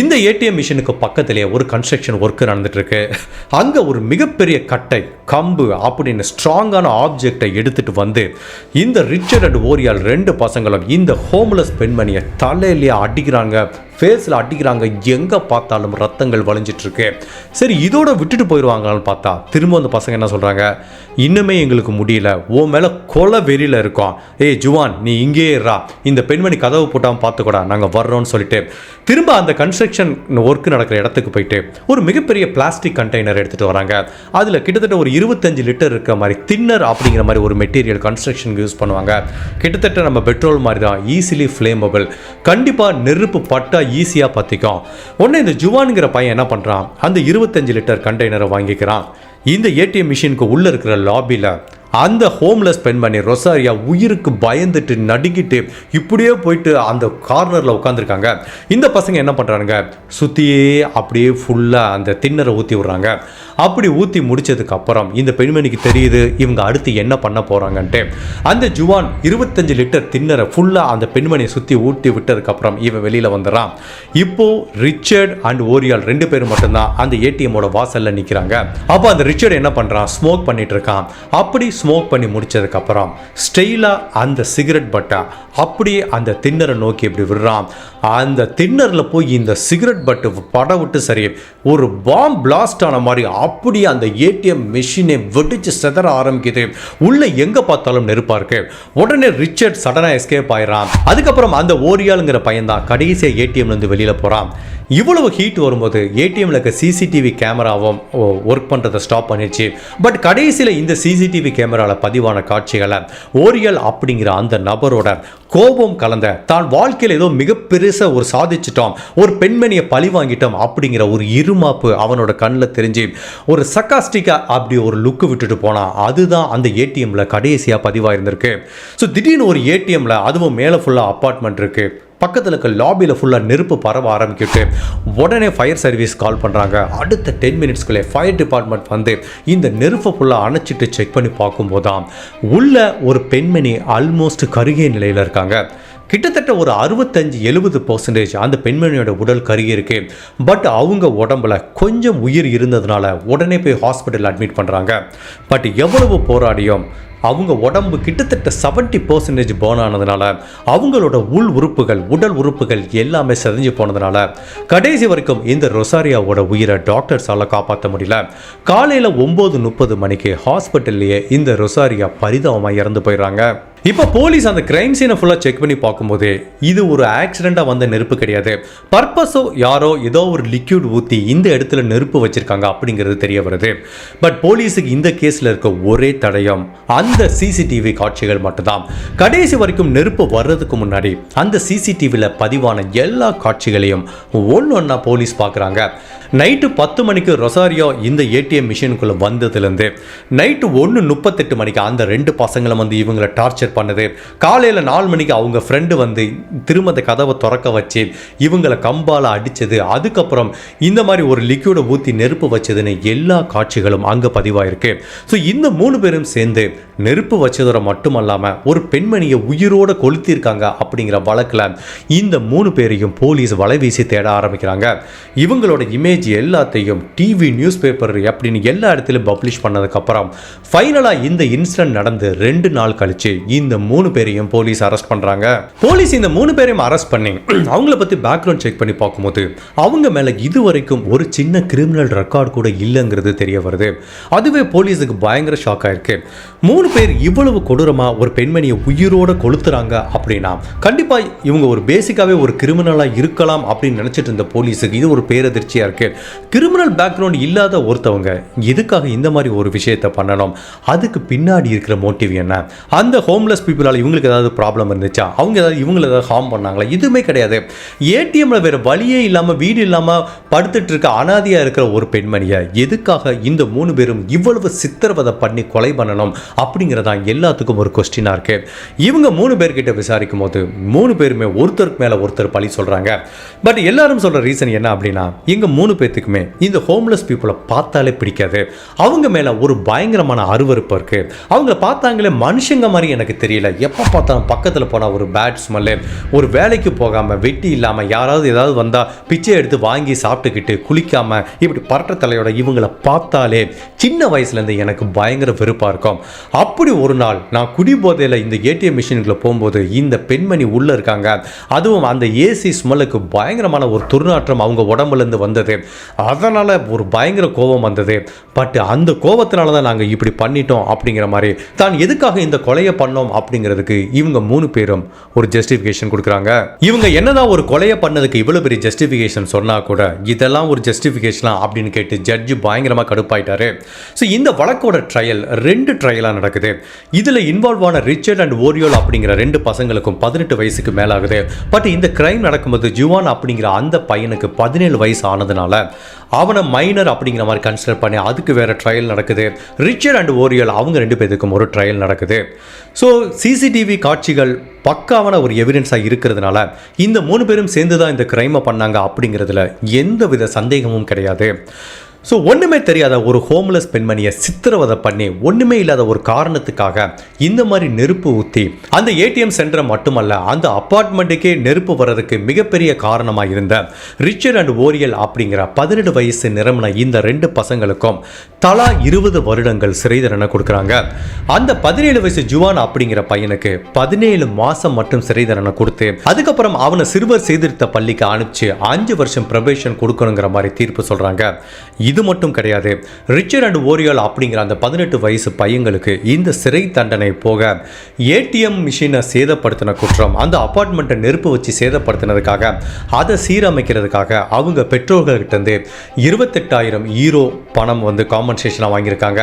இந்த ஏடிஎம் மிஷினுக்கு பக்கத்திலே ஒரு கன்ஸ்ட்ரக்ஷன் ஒர்க் நடந்துட்டுருக்கு. அங்கே ஒரு மிகப்பெரிய கட்டை கம்பு அப்படின்னு ஸ்ட்ராங்கான ஆப்ஜெக்டை எடுத்துட்டு வந்து இந்த ரிச்சர்ட் அண்ட் ஓரியால் ரெண்டு பசங்களும் இந்த ஹோம்லெஸ் பெண்மணியை தலையிலேயே அடிக்கிறாங்க. ஃபேஸில் அடிக்கிறாங்க. எங்கே பார்த்தாலும் ரத்தங்கள் வளைஞ்சிட்ருக்கு சரி இதோட விட்டுட்டு போயிடுவாங்களான்னு பார்த்தா திரும்ப அந்த பசங்க என்ன சொல்கிறாங்க இன்னுமே எங்களுக்கு முடியல. உன் மேலே கொலை வெறியில் இருக்கோம். ஏய் ஜுவான் நீ இங்கேயே இருடா. இந்த பெண்மணி கதவு போட்டாமல் பார்த்துக்கூடா. நாங்கள் வர்றோம்னு சொல்லிட்டு திரும்ப அந்த கன்ஸ்ட்ரக்ஷன் ஒர்க் நடக்கிற இடத்துக்கு போயிட்டு ஒரு மிகப்பெரிய பிளாஸ்டிக் கண்டெய்னர் எடுத்துகிட்டு வராங்க. அதில் கிட்டத்தட்ட ஒரு இருபத்தஞ்சு லிட்டர் இருக்கிற மாதிரி தின்னர் அப்படிங்கிற மாதிரி ஒரு மெட்டீரியல் கன்ஸ்ட்ரக்ஷனுக்கு யூஸ் பண்ணுவாங்க. கிட்டத்தட்ட நம்ம பெட்ரோல் மாதிரி தான் ஈஸிலி ஃப்ளேமபிள் கண்டிப்பாக நெருப்பு பட்டா ஈஸியாக பற்றிக்கும் உடனே இந்த ஜுவானுங்கிற பையன் என்ன பண்ணுறான் அந்த இருபத்தஞ்சு லிட்டர் கண்டெய்னரை வாங்கிக்கிறான். இந்த ஏடிஎம் மிஷினுக்கு உள்ளே இருக்கிற லாபியில் அந்த ஹோம்லெஸ் பெண்மணி ரொசாரியா உயிருக்கு பயந்துட்டு நடுங்கிட்டு இப்படியே போயிட்டு அந்த கார்னரில் உட்காந்துருக்காங்க இந்த பசங்க என்ன பண்ணுறானுங்க சுற்றியே அப்படியே ஃபுல்லாக அந்த திண்ணரை ஊற்றி விட்றாங்க. அப்படி ஊற்றி முடிச்சதுக்கப்புறம் இந்த பெண்மணிக்கு தெரியுது இவங்க அடுத்து என்ன பண்ண போகிறாங்கன்ட்டு அந்த ஜுவான் இருபத்தஞ்சு லிட்டர் திண்ணரை ஃபுல்லாக அந்த பெண்மணியை சுற்றி ஊட்டி விட்டதுக்கப்புறம் இவன் வெளியில் வந்துடுறான் இப்போது ரிச்சர்ட் அண்ட் ஓரியால் ரெண்டு பேரும் மட்டும்தான் அந்த ஏடிஎம்மோட வாசலில் நிற்கிறாங்க அப்போ அந்த ரிச்சர்ட் என்ன பண்ணுறான் ஸ்மோக் பண்ணிட்டு இருக்கான். அப்படி ஸ்மோக் பண்ணி முடிச்சதுக்கப்புறம் ஸ்டெயிலாக அந்த சிகரெட் பட்டா அப்படியே அந்த திண்ணரை நோக்கி இப்படி விடுறான். அந்த திண்ணரில் போய் இந்த சிகரெட் பட்டு படம் விட்டு சரி ஒரு பாம் பிளாஸ்ட் ஆன மாதிரி அப்படியே அந்த ஏடிஎம் மிஷினை வெடிச்சு செதற ஆரம்பிக்குது. உள்ளே எங்கே பார்த்தாலும் நெருப்பா இருக்கு. உடனே ரிச்சர்ட் சடனாக எஸ்கேப் ஆயிடுறான். அதுக்கப்புறம் அந்த ஓரியாளுங்கிற பையன் தான் கடைசியா ஏடிஎம்ல இருந்து வெளியில இவ்வளவு ஹீட் வரும்போது ஏடிஎம்ல இருக்க சிசிடிவி கேமராவும் ஒர்க் பண்ணுறதை ஸ்டாப் பண்ணிடுச்சு. பட் கடைசியில் இந்த சிசிடிவி கேமரா கேமராவில் பதிவான காட்சிகளை ஓரியல் அப்படிங்கிற அந்த நபரோட கோபம் கலந்த தான் வாழ்க்கையில் ஏதோ மிக பெருசாக ஒரு சாதிச்சிட்டோம் ஒரு பெண்மணியை பழி வாங்கிட்டோம் அப்படிங்கிற ஒரு இருமாப்பு அவனோட கண்ணில் தெரிஞ்சு ஒரு சக்காஸ்டிக்காக அப்படி ஒரு லுக்கு விட்டுட்டு போனான் அதுதான் அந்த ஏடிஎம்மில் கடைசியாக பதிவாக இருந்திருக்கு ஸோ திடீர்னு ஒரு ஏடிஎம்ல அதுவும் மேலே ஃபுல்லாக அப்பார்ட்மெண்ட் இருக்குது பக்கத்தில் இருக்க லாபியில் ஃபுல்லாக நெருப்பு பரவ ஆரம்பிக்கிட்டு உடனே ஃபயர் சர்வீஸ் கால் பண்ணுறாங்க அடுத்த டென் மினிட்ஸ்க்குள்ளே ஃபயர் டிபார்ட்மெண்ட் வந்து இந்த நெருப்பை ஃபுல்லாக அணைச்சிட்டு செக் பண்ணி பார்க்கும்போது தான் உள்ள ஒரு பெண்மணி ஆல்மோஸ்ட் கருகிய நிலையில் இருக்காங்க. கிட்டத்தட்ட ஒரு அறுபத்தஞ்சு எழுபது பர்சன்டேஜ் அந்த பெண்மணியோட உடல் கருகியிருக்கு பட் அவங்க உடம்புல கொஞ்சம் உயிர் இருந்ததுனால உடனே போய் ஹாஸ்பிட்டல் அட்மிட் பண்ணுறாங்க பட் எவ்வளவு போராடியும் அவங்க உடம்பு கிட்டத்தட்ட செவன்ட்டி பர்சன்டேஜ் பேர்ன் ஆனதுனால அவங்களோட உள் உறுப்புகள் உடல் உறுப்புகள் எல்லாமே செதஞ்சு போனதுனால கடைசி வரைக்கும் இந்த ரொசாரியாவோட உயிரை டாக்டர்ஸால் காப்பாற்ற முடியல. காலையில் ஒம்பது முப்பது மணிக்கு ஹாஸ்பிட்டல்லையே இந்த ரொசாரியா பரிதாபமாக இறந்து போயிடுறாங்க. இப்போ போலீஸ் அந்த கிரைம் சீனை ஃபுல்லாக செக் பண்ணி பார்க்கும்போது இது ஒரு ஆக்சிடெண்ட்டாக வந்த நெருப்பு கிடையாது. பர்பஸோ யாரோ ஏதோ ஒரு லிக்யூட் ஊற்றி இந்த இடத்துல நெருப்பு வச்சிருக்காங்க அப்படிங்கிறது தெரிய வருது. பட் போலீஸுக்கு இந்த கேஸில் இருக்க ஒரே தடயம் அந்த சிசிடிவி காட்சிகள் மட்டும்தான். கடைசி வரைக்கும் நெருப்பு வர்றதுக்கு முன்னாடி அந்த சிசிடிவியில் பதிவான எல்லா காட்சிகளையும் ஒன்று ஒன்றா போலீஸ் பார்க்குறாங்க நைட்டு பத்து மணிக்கு ரொசாரியோ இந்த ஏடிஎம் மிஷினுக்குள்ளே வந்ததுலேருந்து நைட்டு ஒன்று முப்பத்தெட்டு மணிக்கு அந்த ரெண்டு பசங்களும் வந்து இவங்களை டார்ச்சர் பண்ணுது காலையில் நாலு மணிக்கு அவங்க ஃப்ரெண்டு வந்து திரும்ப அந்த கதவை திறக்க வச்சு இவங்களை கம்பால் அடித்தது அதுக்கப்புறம் இந்த மாதிரி ஒரு லிக்யூடை ஊற்றி நெருப்பு வச்சதுன்னு எல்லா காட்சிகளும் அங்கே பதிவாயிருக்கு. ஸோ இந்த மூணு பேரும் சேர்ந்து நெருப்பு வச்சதோட மட்டுமல்லாமல் ஒரு பெண்மணியை உயிரோட கொளுத்திருக்காங்க அப்படிங்கிற வழக்கில் இந்த மூணு பேரையும் போலீஸ் வலை வீசி தேட ஆரம்பிக்கிறாங்க. இவங்களோட இமேஜ் எல்லாத்தையும் டிவி நியூஸ் பேப்பர் அப்படின்னு எல்லா இடத்துலையும் பப்ளிஷ் பண்ணதுக்கப்புறம் ஃபைனலாக இந்த இன்சிடென்ட் நடந்து ரெண்டு நாள் கழிச்சு இந்த மூணு பேரையும் போலீஸ் அரெஸ்ட் பண்ணுறாங்க போலீஸ் இந்த மூணு பேரையும் அரெஸ்ட் பண்ணி அவங்கள பற்றி பேக்ரவுண்ட் செக் பண்ணி பார்க்கும்போது அவங்க மேலே இதுவரைக்கும் ஒரு சின்ன கிரிமினல் ரெக்கார்டு கூட இல்லைங்கிறது தெரிய வருது. அதுவே போலீஸுக்கு பயங்கர ஷாக் ஆயிருக்கு. மூணு மூணு பேர் இவ்வளவு கொடூரமாக ஒரு பெண்மணியை உயிரோட கொளுத்துறாங்க அப்படின்னா கண்டிப்பா இவங்க ஒரு பேசிக்காகவே ஒரு கிரிமினலாக இருக்கலாம் அப்படின்னு நினச்சிட்டு இருந்த போலீஸுக்கு இது ஒரு பேரதிர்ச்சியாக இருக்கு. கிரிமினல் பேக்ரவுண்ட் இல்லாத ஒருத்தவங்க எதுக்காக இந்த மாதிரி ஒரு விஷயத்தை பண்ணணும்? அதுக்கு பின்னாடி இருக்கிற மோட்டிவ் என்ன? அந்த ஹோம்லெஸ் பீப்புளால் இவங்களுக்கு ஏதாவது ப்ராப்ளம் இருந்துச்சா? அவங்க ஏதாவது இவங்களை ஏதாவது ஹார்ம் பண்ணாங்களா? இதுவுமே கிடையாது. ஏடிஎம்ல வேற வழியே இல்லாமல் வீடு இல்லாமல் படுத்துட்டு இருக்க அனாதியாக இருக்கிற ஒரு பெண்மணியை எதுக்காக இந்த மூணு பேரும் இவ்வளவு சித்திரவதை பண்ணி கொலை பண்ணணும்? அப்படிங்கிறதா எல்லாத்துக்கும் ஒரு கொஸ்டினாக இருக்கு. இவங்க மூணு பேர்கிட்ட விசாரிக்கும் போது மூணு பேருமே ஒருத்தருக்கு மேலே ஒருத்தர் பழி சொல்றாங்க. பட் எல்லாரும் சொல்ற ரீசன் என்ன அப்படின்னா எங்க மூணு பேர்த்துக்குமே இந்த ஹோம்லெஸ் பீப்புளை பார்த்தாலே பிடிக்காது. அவங்க மேல ஒரு பயங்கரமான அருவருப்பு இருக்கு. அவங்கள பார்த்தாங்களே மனுஷங்க மாதிரி எனக்கு தெரியல. எப்போ பார்த்தாலும் பக்கத்தில் போனால் ஒரு பேட் ஸ்மெல்லு ஒரு வேலைக்கு போகாமல் வெட்டி இல்லாமல் யாராவது ஏதாவது வந்தால் பிச்சை எடுத்து வாங்கி சாப்பிட்டுக்கிட்டு குளிக்காம இப்படி பரட்ட தலையோட இவங்கள பார்த்தாலே சின்ன வயசுலேருந்து எனக்கு பயங்கர வெறுப்பாக இருக்கும். அப்படி ஒரு நாள் நான் குடிபோதையில் இந்த ஏடிஎம் மிஷினுக்குள்ளே போகும்போது இந்த பெண்மணி உள்ளே இருக்காங்க. அதுவும் அந்த ஏசி ஸ்மெல்லுக்கு பயங்கரமான ஒரு துர்நாற்றம் அவங்க உடம்புலேருந்து வந்தது. அதனால் ஒரு பயங்கர கோபம் வந்தது. பட் அந்த கோபத்தினால தான் நாங்கள் இப்படி பண்ணிட்டோம் அப்படிங்கிற மாதிரி தான் எதுக்காக இந்த கொலையை பண்ணோம் அப்படிங்கிறதுக்கு இவங்க மூணு பேரும் ஒரு ஜஸ்டிஃபிகேஷன் கொடுக்குறாங்க. இவங்க என்னதான் ஒரு கொலையை பண்ணதுக்கு இவ்வளோ பெரிய ஜஸ்டிஃபிகேஷன் சொன்னால் கூட இதெல்லாம் ஒரு ஜஸ்டிஃபிகேஷனா அப்படின்னு கேட்டு ஜட்ஜு பயங்கரமாக கடுப்பாயிட்டாரு. ஸோ இந்த வழக்கோட ட்ரையல் ரெண்டு ட்ரையலாக நடக்கும் நடக்குது. இதில் இன்வால்வ் ஆன ரிச்சர்ட் அண்ட் ஓரியோல் அப்படிங்கிற ரெண்டு பசங்களுக்கும் பதினெட்டு வயசுக்கு மேலாகுது. பட் இந்த கிரைம் நடக்கும்போது ஜுவான் அப்படிங்கிற அந்த பையனுக்கு பதினேழு வயசு ஆனதுனால அவனை மைனர் அப்படிங்கிற மாதிரி கன்சிடர் பண்ணி அதுக்கு வேற ட்ரையல் நடக்குது. ரிச்சர்ட் அண்ட் ஓரியல் அவங்க ரெண்டு பேருக்கும் ஒரு ட்ரையல் நடக்குது. ஸோ சிசிடிவி காட்சிகள் பக்காவான ஒரு எவிடன்ஸாக இருக்கிறதுனால இந்த மூணு பேரும் சேர்ந்து தான் இந்த கிரைமை பண்ணாங்க அப்படிங்கிறதுல எந்த வித சந்தேகமும் கிடையாது. ஸோ ஒன்றுமே தெரியாத ஒரு ஹோம்லெஸ் பெண்மணியை சித்திரவதை பண்ணி ஒன்றுமே இல்லாத ஒரு காரணத்துக்காக இந்த மாதிரி நெருப்பு ஊற்றி அந்த ஏடிஎம் சென்டரை மட்டுமல்ல அந்த அப்பார்ட்மெண்ட்டுக்கே நெருப்பு வர்றதுக்கு மிகப்பெரிய காரணமாக இருந்த ரிச்சர்ட் அண்ட் ஓரியல் அப்படிங்கிற பதினெட்டு வயசு நிரம்பின இந்த ரெண்டு பசங்களுக்கும் தலா இருபது வருடங்கள் சிறை தண்டனை கொடுக்குறாங்க. அந்த பதினேழு வயசு ஜுவான் அப்படிங்கிற பையனுக்கு பதினேழு மாதம் மட்டும் சிறை தண்டனை கொடுத்து அதுக்கப்புறம் அவனை சிறுவர் சீர்திருத்த பள்ளிக்கு அனுப்பிச்சு அஞ்சு வருஷம் ப்ரொபேஷன் கொடுக்கணுங்கிற மாதிரி தீர்ப்பு சொல்கிறாங்க இது மட்டும் கிடையாது. ரிச்சர்ட் அண்ட் ஓரியால் அப்படிங்கிற அந்த பதினெட்டு வயசு பையங்களுக்கு இந்த சிறை தண்டனை போக ஏடிஎம் மிஷினை சேதப்படுத்தின குற்றம் அந்த அப்பார்ட்மெண்ட்டை நெருப்பு வச்சு சேதப்படுத்தினதுக்காக அதை சீரமைக்கிறதுக்காக அவங்க பெற்றோர்கள்கிட்டருந்து இருபத்தெட்டாயிரம் ஈரோ பணம் வந்து காம்பன்சேஷனாக வாங்கியிருக்காங்க.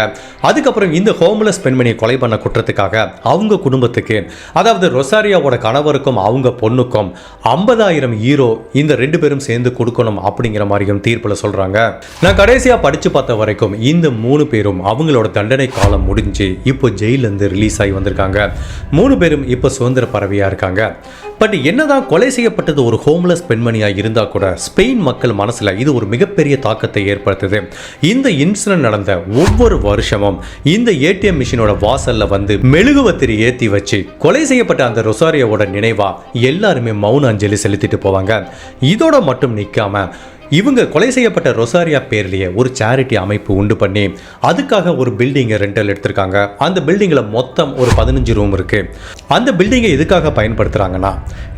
அதுக்கப்புறம் இந்த ஹோம்லெஸ் பெண்மணியை கொலை பண்ண குற்றத்துக்காக அவங்க குடும்பத்துக்கு அதாவது ரொசாரியாவோட கணவருக்கும் அவங்க பொண்ணுக்கும் ஐம்பதாயிரம் ஈரோ இந்த ரெண்டு பேரும் சேர்ந்து கொடுக்கணும் அப்படிங்கிற மாதிரியும் தீர்ப்பில் சொல்கிறாங்க நான் கடைசி கடைசியாக படித்து பார்த்த வரைக்கும் இந்த மூணு பேரும் அவங்களோட தண்டனை காலம் முடிஞ்சு இப்போ ஜெயிலேருந்து ரிலீஸ் ஆகி வந்திருக்காங்க. மூணு பேரும் இப்போ சுதந்திர பறவையாக இருக்காங்க. பட் என்னதான் கொலை செய்யப்பட்டது ஒரு ஹோம்லெஸ் பெண்மணியாக இருந்தால் கூட ஸ்பெயின் மக்கள் மனசில் இது ஒரு மிகப்பெரிய தாக்கத்தை ஏற்படுத்துது. இந்த இன்சிடென்ட் நடந்த ஒவ்வொரு வருஷமும் இந்த ஏடிஎம் மிஷினோட வாசலில் வந்து மெழுகுவத்திரி ஏற்றி வச்சு கொலை செய்யப்பட்ட அந்த ரொசாரியோட நினைவாக எல்லாருமே மௌன அஞ்சலி செலுத்திட்டு போவாங்க. இதோட மட்டும் நிற்காம இவங்க கொலை செய்யப்பட்ட ரொசாரியா பேர்லேயே ஒரு சேரிட்டி அமைப்பு உண்டு பண்ணி அதுக்காக ஒரு பில்டிங்கை ரெண்டல் எடுத்திருக்காங்க. அந்த பில்டிங்கில் மொத்தம் ஒரு பதினஞ்சு ரூம் இருக்குது அந்த பில்டிங்கை எதுக்காக பயன்படுத்துகிறாங்கன்னா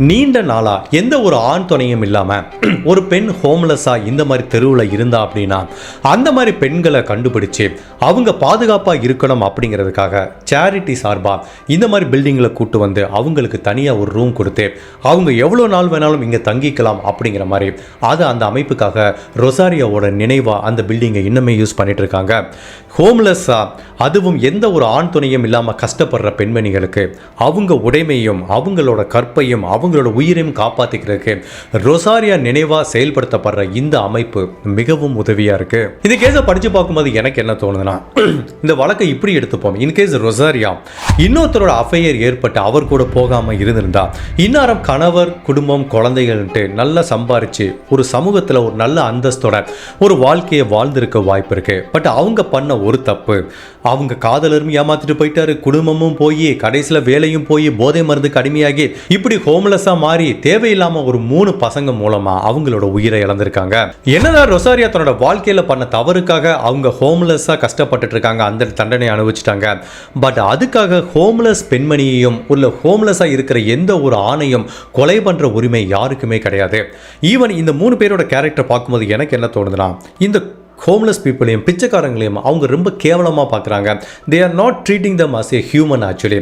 நீண்ட நாளாக எந்த ஒரு ஆண் துணையும் இல்லாமல் ஒரு பெண் ஹோம்லெஸ்ஸாக இந்த மாதிரி தெருவில் இருந்தா அப்படின்னா அந்த மாதிரி பெண்களை கண்டுபிடிச்சு அவங்க பாதுகாப்பாக இருக்கணும் அப்படிங்கிறதுக்காக சேரிட்டி சார்பாக இந்த மாதிரி பில்டிங்கில் கூட்டு வந்து அவங்களுக்கு தனியாக ஒரு ரூம் கொடுத்து அவங்க எவ்வளோ நாள் வேணாலும் இங்கே தங்கிக்கலாம் அப்படிங்கிற மாதிரி அதை அந்த அமைப்புக்காக ரொசாரியாவோட நினைவாக அந்த பில்டிங்கை இன்னுமே யூஸ் பண்ணிட்டு இருக்காங்க. ஹோம்லெஸ்ஸாக அதுவும் எந்த ஒரு ஆண் துணையும் இல்லாமல் கஷ்டப்படுற பெண்மணிகளுக்கு அவங்க உடைமையும் அவங்களோட கற்பையும் அவங்களோட உயிரையும் காப்பாற்றிக்கிறதுக்கு ரொசாரியா நினைவாக செயல்படுத்தப்படுற இந்த அமைப்பு மிகவும் உதவியாக இருக்குது இந்த கேஸை படித்து பார்க்கும்போது எனக்கு என்ன தோணுதுன்னா இந்த வழக்கை இப்படி எடுத்துப்போம். இன்கேஸ் ரொசாரியா இன்னொருத்தரோட அஃபையர் ஏற்பட்டு அவர் கூட போகாமல் இருந்திருந்தா இந்நேரம் கணவர் குடும்பம் குழந்தைகள்ன்ட்டு நல்லா சம்பாரித்து ஒரு சமூகத்தில் ஒரு நல்ல அந்தஸ்தோட ஒரு வாழ்க்கையை வாழ்ந்திருக்க வாய்ப்பு இருக்குது பட் அவங்க பண்ண ஒரு தப்பு. அவங்க காதலரும் ஏமாத்திட்டு போயிட்டாரு. குடும்பமும் போய் கடைசியில் வேலையும் போய் போதை மருந்துக்கு அடிமையாகி இப்படி ஹோம்லெஸ்ஸாக மாறி தேவையில்லாமல் ஒரு மூணு பசங்க மூலமாக அவங்களோட உயிரை இழந்திருக்காங்க. என்னதான் ரொசாரியா தன்னோட வாழ்க்கையில் பண்ண தவறுக்காக அவங்க ஹோம்லெஸ்ஸாக கஷ்டப்பட்டுட்டு இருக்காங்க. அந்த தண்டனை அனுபவிச்சிட்டாங்க. பட் அதுக்காக ஹோம்லெஸ் பெண்மணியையும் உள்ள ஹோம்லெஸ்ஸாக இருக்கிற எந்த ஒரு ஆணையும் கொலை பண்ணுற உரிமை யாருக்குமே கிடையாது. ஈவன் இந்த மூணு பேரோட கேரக்டர் பார்க்கும்போது எனக்கு என்ன தோணுதுன்னா இந்த ஹோம்லெஸ் பீப்புளையும் பிச்சைக்காரங்களையும் அவங்க ரொம்ப கேவலமாக பார்க்குறாங்க they are not treating them as a human actually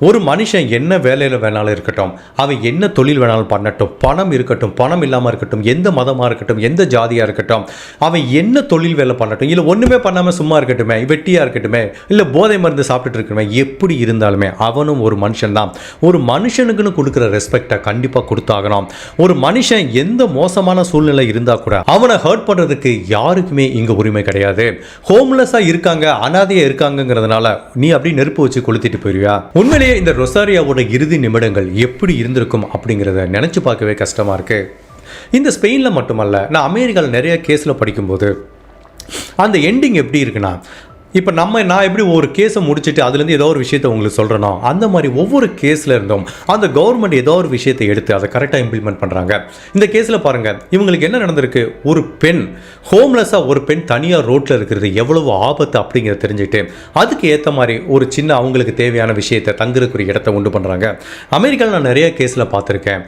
ஒரு மனுஷன் என்ன வேலையில் வேணாலும் இருக்கட்டும் அவன் என்ன தொழில் வேணாலும் பண்ணட்டும் பணம் இருக்கட்டும் பணம் இல்லாமல் இருக்கட்டும் எந்த மதமாக இருக்கட்டும் எந்த ஜாதியாக இருக்கட்டும் அவன் என்ன தொழில் வேலை பண்ணட்டும் இல்லை ஒன்றுமே பண்ணாமல் சும்மா இருக்கட்டுமே வெட்டியாக இருக்கட்டுமே இல்லை போதை மருந்து சாப்பிட்டுட்டு இருக்கட்டுமே எப்படி இருந்தாலுமே அவனும் ஒரு மனுஷன் தான். ஒரு மனுஷனுக்குன்னு கொடுக்குற ரெஸ்பெக்டை கண்டிப்பாக கொடுத்தாகணும். ஒரு மனுஷன் எந்த மோசமான சூழ்நிலை இருந்தால் கூட அவனை ஹர்ட் பண்ணுறதுக்கு யாருக்குமே இங்கே உரிமை கிடையாது. ஹோம்லெஸ்ஸாக இருக்காங்க அனாதையாக இருக்காங்கங்கிறதுனால நீ அப்படியே நெருப்பு வச்சு கொளுத்திட்டு போயிருவியா? உண்மையிலேயே இந்த ரொசாரியாவோட இறுதி நிமிடங்கள் எப்படி இருந்திருக்கும் அப்படிங்கிறத நினச்சி பார்க்கவே கஷ்டமாக இருக்கு. இந்த ஸ்பெயினில் மட்டுமல்ல நான் அமெரிக்காவில் நிறைய கேஸில் படிக்கும்போது அந்த எண்டிங் எப்படி இருக்குன்னா இப்போ நம்ம நான் எப்படி ஒரு கேஸை முடிச்சுட்டு அதுலேருந்து ஏதோ ஒரு விஷயத்தை உங்களுக்கு சொல்கிறனோ அந்த மாதிரி ஒவ்வொரு கேஸில் இருந்தும் அந்த கவர்மெண்ட் ஏதோ ஒரு விஷயத்தை எடுத்து அதை கரெக்டாக இம்ப்ளிமெண்ட் பண்ணுறாங்க இந்த கேஸில் பாருங்கள் இவங்களுக்கு என்ன நடந்திருக்கு? ஒரு பெண் ஹோம்லெஸ்ஸாக ஒரு பெண் தனியாக ரோட்டில் இருக்கிறது எவ்வளவு ஆபத்து அப்படிங்கிறத தெரிஞ்சுட்டு அதுக்கு ஏற்ற மாதிரி ஒரு சின்ன அவங்களுக்கு தேவையான விஷயத்தை தங்குறதுக்கு ஒரு இடத்த உண்டு பண்ணுறாங்க அமெரிக்காவில் நான் நிறைய கேஸில் பார்த்துருக்கேன்.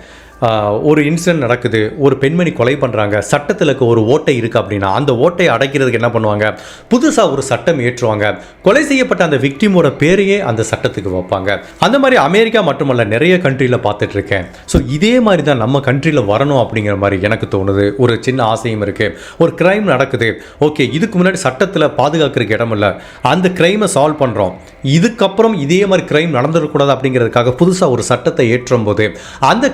ஒரு இன்சிடென்ட் நடக்குது ஒரு பெண்மணி கொலை பண்ணுறாங்க சட்டத்தில் இருக்க ஒரு ஓட்டை இருக்குது அப்படின்னா அந்த ஓட்டையை அடைக்கிறதுக்கு என்ன பண்ணுவாங்க? புதுசாக ஒரு சட்டம் ஏற்றுவாங்க. கொலை செய்யப்பட்ட அந்த விக்டிமோட பேரையே அந்த சட்டத்துக்கு வைப்பாங்க. அந்த மாதிரி அமெரிக்கா மட்டுமல்ல நிறைய கண்ட்ரியில் பார்த்துட்டு இருக்கேன் ஸோ இதே மாதிரி தான் நம்ம கண்ட்ரியில் வரணும் அப்படிங்கிற மாதிரி எனக்கு தோணுது. ஒரு சின்ன ஆசையும் இருக்குது ஒரு கிரைம் நடக்குது. ஓகே இதுக்கு முன்னாடி சட்டத்தில் பாதுகாக்கிறதுக்கு இடம் இல்லை. அந்த கிரைமை சால்வ் பண்ணுறோம் இதுக்கப்புறம் இதே மாதிரி கிரைம் நடந்துடக்கூடாது அப்படிங்கிறதுக்காக புதுசாக ஒரு சட்டத்தை ஏற்றும் போது அந்த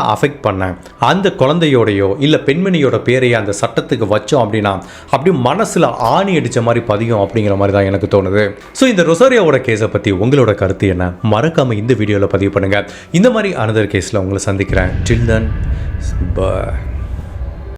கிரைமால் அஃபெக்ட் பண்ண அந்த குழந்தையோடையோ இல்லை பெண்மணியோட பேரையை அந்த சட்டத்துக்கு வச்சோம் அப்படின்னா அப்படி மனசில் ஆணி அடித்த மாதிரி பதியும் அப்படிங்கிற மாதிரி தான் எனக்கு தோணுது. ஸோ இந்த ரொசாரியாவோட கேஸை பற்றி உங்களோட கருத்து என்ன? மறக்காமல் இந்த வீடியோவில் பதிவு பண்ணுங்கள் இந்த மாதிரி அனதர் கேஸில் உங்களை சந்திக்கிறேன். டில் தன் பாய்